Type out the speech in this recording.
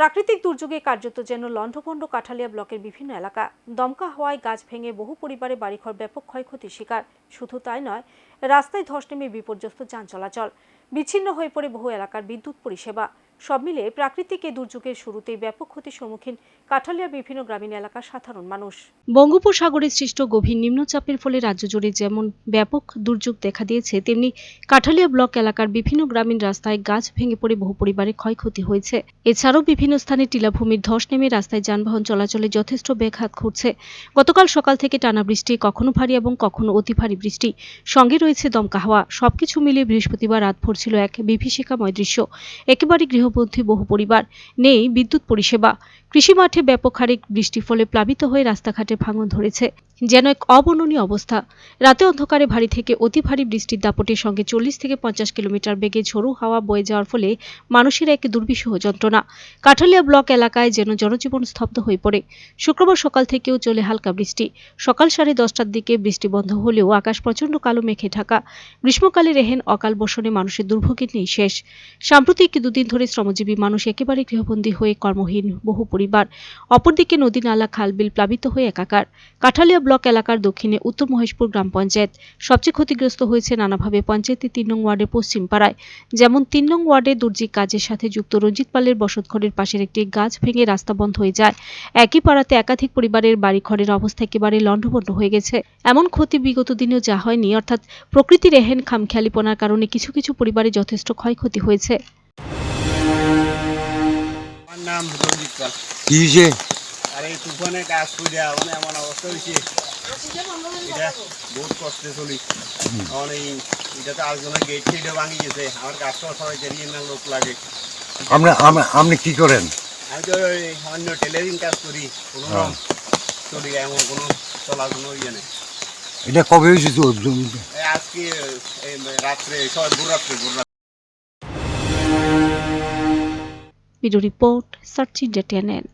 প্রাকৃতিক দুর্যোগে কার্যত যেন লণ্ডভণ্ড কাঠালিয়া ব্লকের বিভিন্ন এলাকা। দমকা হওয়ায় গাছ ভেঙে বহু পরিবারে বাড়িঘর ব্যাপক ক্ষয়ক্ষতির শিকার। শুধু তাই নয়, রাস্তায় ধস নেমে বিপর্যস্ত যান চলাচল। বিচ্ছিন্ন হয়ে পড়ে বহু এলাকার বিদ্যুৎ পরিষেবা। সব মিলে প্রাকৃতিক এই দুর্যোগের শুরুতেই ব্যাপক ক্ষতির সম্মুখীন কাঠালিয়ার বিভিন্ন গ্রামীণ এলাকার সাধারণ মানুষ। বঙ্গোপসাগরে সৃষ্ট গভীর নিম্নচাপের ফলে রাজ্য জুড়ে যেমন ব্যাপক দুর্যোগ দেখা দিয়েছে, তেমনি কাঠালিয়া ব্লক এলাকার বিভিন্ন গ্রামীণ রাস্তায় গাছ ভেঙে পড়ে বহু পরিবারের ক্ষয়ক্ষতি হয়েছে। এছাড়াও বিভিন্ন স্থানে টিলাভূমির ধস নেমে রাস্তায় যানবাহন চলাচলে যথেষ্ট ব্যাঘাত ঘটছে। গতকাল সকাল থেকে টানা বৃষ্টি, কখনো ভারী এবং কখনো অতি ভারী বৃষ্টি। সঙ্গে রয়েছে দমকা হাওয়া। সবকিছু মিলিয়ে বৃহস্পতিবার রাতভর ছিল এক বিভীষিকাময় দৃশ্য। একেবারে গৃহবন্দী বহু পরিবার নেই বিদ্যুৎ পরিষেবা। কৃষি মাঠে ব্যাপক হারে বৃষ্টির ফলে প্লাবিত হয়ে রাস্তাঘাটে ভাঙন ধরেছে। যেন এক অবর্ণনীয় অবস্থা। রাতে অন্ধকারে ভারী থেকে অতি ভারী বৃষ্টির দাপটের সঙ্গে চল্লিশ থেকে পঞ্চাশ কিলোমিটার বেগে ঝোড়ো হাওয়া বয়ে যাওয়ার ফলে মানুষের এক দুর্বিষহ যন্ত্রণা। কাঠালিয়া ব্লক এলাকায় যেন জনজীবন স্তব্ধ হয়ে পড়ে। শুক্রবার সকাল থেকেও চলে হালকা বৃষ্টি। সকাল সাড়ে দশটার দিকে বৃষ্টি বন্ধ হলেও আকাশ প্রচণ্ড কালো মেঘে ঢাকা। গ্রীষ্মকালে রেহেন অকাল বর্ষণে মানুষের দুর্ভোগের নেই শেষ সাম্প্রতিক দুদিন ধরে শ্রমজীবী মানুষ একেবারে গৃহবন্দী হয়ে কর্মহীন, বহু পরিবার। অপরদিকে নদী নালা খালবিল প্লাবিত হয়ে একাকার। কাঠালিয়া ব্লক এলাকার দক্ষিণে উত্তর মহেশপুর গ্রাম পঞ্চায়েত। সবচেয়ে ক্ষতিগ্রস্ত হয়েছে নানাভাবে পঞ্চায়েতের তিন নং ওয়ার্ডের পশ্চিম পাড়ায়। যেমন তিন নং ওয়ার্ডে দুর্জি কাজের সাথে যুক্ত রঞ্জিত পালের বসতঘরের পাশের একটি গাছ ভেঙে রাস্তা বন্ধ হয়ে যায়। একই পাড়াতে একাধিক পরিবারের বাড়ি ঘরের অবস্থা একেবারে লণ্ডভণ্ড হয়ে গেছে। এমন ক্ষতি বিগত দিনেও যা হয়নি, অর্থাৎ প্রকৃতির এহেন খামখেয়ালিপনার কারণে কিছু কিছু পরিবারে যথেষ্ট ক্ষয়ক্ষতি হয়েছে। নাম কি আর এই তুফানে পুজা মানে এমন অবস্থা এটা বহুত কষ্টে চলি। এখন এই এটা তো আরেকজনের গেট ভাঙি গেছে। আমার গাছটা সবাই জানিয়ে না লোক লাগে। আপনি আপনি- কি করেন? আমি তো অন্য টেলারিং কাজ করি। কোনো হ্যাঁ। রকম চলি এমন কোনো চলার কোনো ইয়ে নেই এটা কবে হয়েছে তো আজকে রাত্রে সবাই ভোর রাত্রে ভোর video report search India TNN